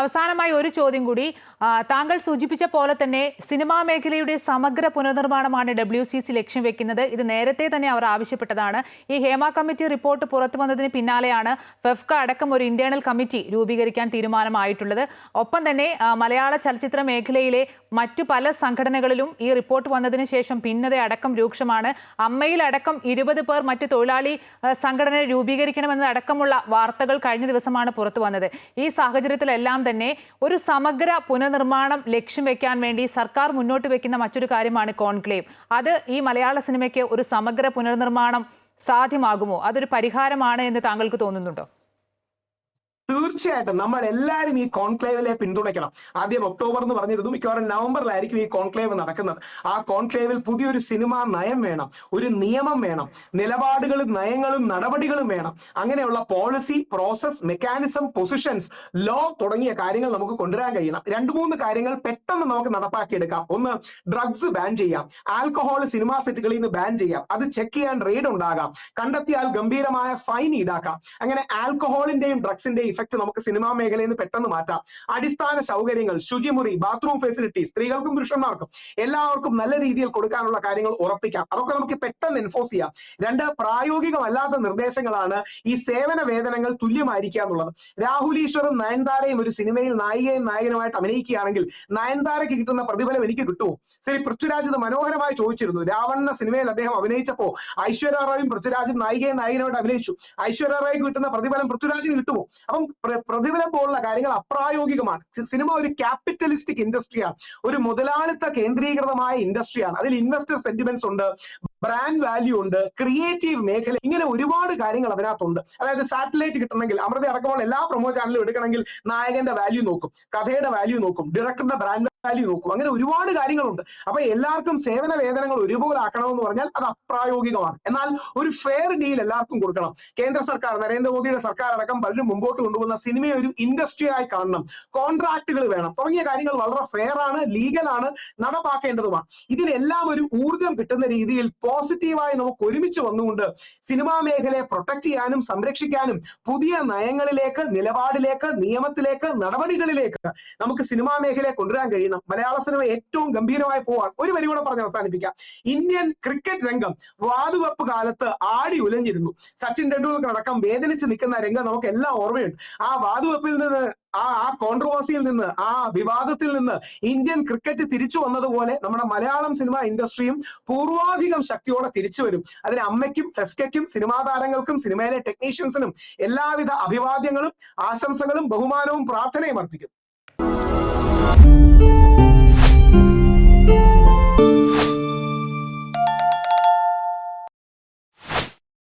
അവസാനമായി ഒരു ചോദ്യം കൂടി. താങ്കൾ സൂചിപ്പിച്ച പോലെ തന്നെ സിനിമാ മേഖലയുടെ സമഗ്ര പുനർനിർമ്മാണമാണ് ഡബ്ല്യു സി സി ലക്ഷ്യം വെക്കുന്നത്. ഇത് നേരത്തെ തന്നെ അവർ ആവശ്യപ്പെട്ടതാണ്. ഈ ഹേമ കമ്മിറ്റി റിപ്പോർട്ട് പുറത്തു വന്നതിന് പിന്നാലെയാണ് ഫെഫ്ക അടക്കം ഒരു ഇന്റേണൽ കമ്മിറ്റി രൂപീകരിക്കാൻ തീരുമാനമായിട്ടുള്ളത്. ഒപ്പം തന്നെ മലയാള ചലച്ചിത്ര മേഖലയിലെ മറ്റു പല സംഘടനകളിലും ഈ റിപ്പോർട്ട് വന്നതിന് ശേഷം ഭിന്നത അടക്കം രൂക്ഷമാണ്. അമ്മയിലടക്കം ഇരുപത് പേർ മറ്റ് തൊഴിലാളി സംഘടന രൂപീകരിക്കണമെന്നതടക്കമുള്ള വാർത്തകൾ കഴിഞ്ഞ ദിവസമാണ് പുറത്തു വന്നത്. ഈ സാഹചര്യത്തിലെല്ലാം തന്നെ ഒരു സമഗ്ര പുനർനിർമ്മാണം ലക്ഷ്യം വെക്കാൻ വേണ്ടി സർക്കാർ മുന്നോട്ട് വെക്കുന്ന മറ്റൊരു കാര്യമാണ് കോൺക്ലേവ്. അത് ഈ മലയാള സിനിമയ്ക്ക് ഒരു സമഗ്ര പുനർനിർമ്മാണം സാധ്യമാകുമോ? അതൊരു പരിഹാരമാണ് എന്ന് താങ്കൾക്ക് തോന്നുന്നുണ്ടോ? തീർച്ചയായിട്ടും നമ്മൾ എല്ലാവരും ഈ കോൺക്ലേവിലെ പിന്തുണയ്ക്കണം. ആദ്യം ഒക്ടോബർ എന്ന് പറഞ്ഞിരുന്നു മിക്കവാറും നവംബറിലായിരിക്കും ഈ കോൺക്ലേവ് നടക്കുന്നത്. ആ കോൺക്ലേവിൽ പുതിയൊരു സിനിമാ നയം വേണം ഒരു നിയമം വേണം നിലപാടുകളും നയങ്ങളും നടപടികളും വേണം. അങ്ങനെയുള്ള policy process mechanism positions law തുടങ്ങിയ കാര്യങ്ങൾ നമുക്ക് കൊണ്ടുവരാൻ കഴിയണം. രണ്ട് മൂന്ന് കാര്യങ്ങൾ പെട്ടെന്ന് നമുക്ക് നടപ്പാക്കിയെടുക്കാം. ഒന്ന് ഡ്രഗ്സ് ബാൻ ചെയ്യാം. ആൽക്കഹോൾ സിനിമാ സെറ്റുകളിൽ നിന്ന് ബാൻ ചെയ്യാം. അത് ചെക്ക് ചെയ്യാൻ റെയ്ഡ് ഉണ്ടാകാം. കണ്ടെത്തിയാൽ ഗംഭീരമായ ഫൈൻ ഈടാക്കാം. അങ്ങനെ ആൽക്കഹോളിന്റെയും ഡ്രഗ്സിന്റെയും ഇഫക്റ്റ് നമുക്ക് സിനിമാ മേഖലയിൽ നിന്ന് പെട്ടെന്ന് മാറ്റാം. അടിസ്ഥാന സൗകര്യങ്ങൾ ശുചിമുറി ബാത്റൂം ഫെസിലിറ്റി സ്ത്രീകൾക്കും പുരുഷന്മാർക്കും എല്ലാവർക്കും നല്ല രീതിയിൽ കൊടുക്കാനുള്ള കാര്യങ്ങൾ ഉറപ്പിക്കാം. അതൊക്കെ നമുക്ക് പെട്ടെന്ന് എൻഫോഴ്സ് ചെയ്യാം. രണ്ട് പ്രായോഗികമല്ലാത്ത നിർദ്ദേശങ്ങളാണ് ഈ സേവന വേതനങ്ങൾ തുല്യമായിരിക്കുക എന്നുള്ളത്. രാഹുൽ നയൻതാരയും ഒരു സിനിമയിൽ നായികയും നായകനുമായിട്ട് അഭിനയിക്കുകയാണെങ്കിൽ നയൻതാരയ്ക്ക് കിട്ടുന്ന പ്രതിഫലം എനിക്ക് കിട്ടുമോ? ശരി പൃഥ്വിരാജ് ഇത് മനോഹരമായി ചോദിച്ചിരുന്നു. രാവണ സിനിമയിൽ അദ്ദേഹം അഭിനയിച്ചപ്പോ ഐശ്വര്യ റായും പൃഥ്വിരാജും നായികയും നായകനുമായിട്ട് അഭിനയിച്ചു. ഐശ്വര്യ റായ്ക്ക് കിട്ടുന്ന പ്രതിഫലം പൃഥ്വിരാജിന് കിട്ടുമോ? അപ്പം പ്രതിഫലം പോലുള്ള കാര്യങ്ങൾ അപ്രായോഗികമാണ്. സിനിമ ഒരു ക്യാപിറ്റലിസ്റ്റിക് ഇൻഡസ്ട്രിയാണ് ഒരു മുതലാളിത്ത കേന്ദ്രീകൃതമായ ഇൻഡസ്ട്രിയാണ് അതിൽ ഇൻവെസ്റ്റർ സെന്റിമെന്റ്സ് ഉണ്ട് ബ്രാൻഡ് വാല്യൂ ഉണ്ട് ക്രിയേറ്റീവ് മേഖല ഇങ്ങനെ ഒരുപാട് കാര്യങ്ങൾ അതിനകത്തുണ്ട്. അതായത് സാറ്റലൈറ്റ് കിട്ടണമെങ്കിൽ അമൃത അടക്കമുള്ള എല്ലാ പ്രൊമോ ചാനലും എടുക്കണമെങ്കിൽ നായകന്റെ വാല്യൂ നോക്കും കഥയുടെ വാല്യൂ നോക്കും ഡയറക്ടറുടെ ബ്രാൻഡ് വാല്യൂ നോക്കും. അങ്ങനെ ഒരുപാട് കാര്യങ്ങളുണ്ട്. അപ്പൊ എല്ലാവർക്കും സേവന വേതനങ്ങൾ ഒരുപോലെ ആക്കണമെന്ന് പറഞ്ഞാൽ അത് അപ്രായോഗികമാണ്. എന്നാൽ ഒരു ഫെയർ ഡീൽ എല്ലാവർക്കും കൊടുക്കണം. കേന്ദ്ര സർക്കാർ നരേന്ദ്രമോദിയുടെ സർക്കാർ അടക്കം പലരും മുമ്പോട്ട് കൊണ്ടുപോകുന്ന സിനിമയെ ഒരു ഇൻഡസ്ട്രിയായി കാണണം. കോൺട്രാക്റ്റുകൾ വേണം. തുടങ്ങിയ കാര്യങ്ങൾ വളരെ ഫെയർ ആണ് ലീഗൽ ആണ് നടപ്പാക്കേണ്ടതുമാണ്. ഇതിനെല്ലാം ഒരു ഊർജം കിട്ടുന്ന രീതിയിൽ പോസിറ്റീവായി നമുക്ക് ഒരുമിച്ച് വന്നുകൊണ്ട് സിനിമാ മേഖലയെ പ്രൊട്ടക്ട് ചെയ്യാനും സംരക്ഷിക്കാനും പുതിയ നയങ്ങളിലേക്ക് നിലപാടിലേക്ക് നിയമത്തിലേക്ക് നടപടികളിലേക്ക് നമുക്ക് സിനിമാ മേഖലയെ കൊണ്ടുവരാൻ കഴിയണം മലയാള സിനിമ ഏറ്റവും ഗംഭീരമായി പോവാൻ ഒരു വരി കൂടെ പറഞ്ഞ് അവസാനിപ്പിക്കാം. ഇന്ത്യൻ ക്രിക്കറ്റ് രംഗം വാതുവെപ്പ് കാലത്ത് ആടി ഉലഞ്ഞിരുന്നു. സച്ചിൻ ടെണ്ടുൽക്കർ അടക്കം വേദനിച്ച് നിൽക്കുന്ന രംഗം നമുക്ക് എല്ലാം ഓർമ്മയുണ്ട്. ആ വാതുവെപ്പിൽ നിന്ന് ആ ആ കോൺട്രവേഴ്സിയിൽ നിന്ന് ആ വിവാദത്തിൽ നിന്ന് ഇന്ത്യൻ ക്രിക്കറ്റ് തിരിച്ചു വന്നതുപോലെ നമ്മുടെ മലയാളം സിനിമ ഇൻഡസ്ട്രിയും പൂർവാധികം ശക്തിയോടെ തിരിച്ചു വരും. അതിന് അമ്മയ്ക്കും ഫെഫ്കയ്ക്കും സിനിമാ താരങ്ങൾക്കും സിനിമയിലെ ടെക്നീഷ്യൻസിനും എല്ലാവിധ അഭിവാദ്യങ്ങളും ആശംസകളും ബഹുമാനവും പ്രാർത്ഥനയും അർപ്പിക്കും. Música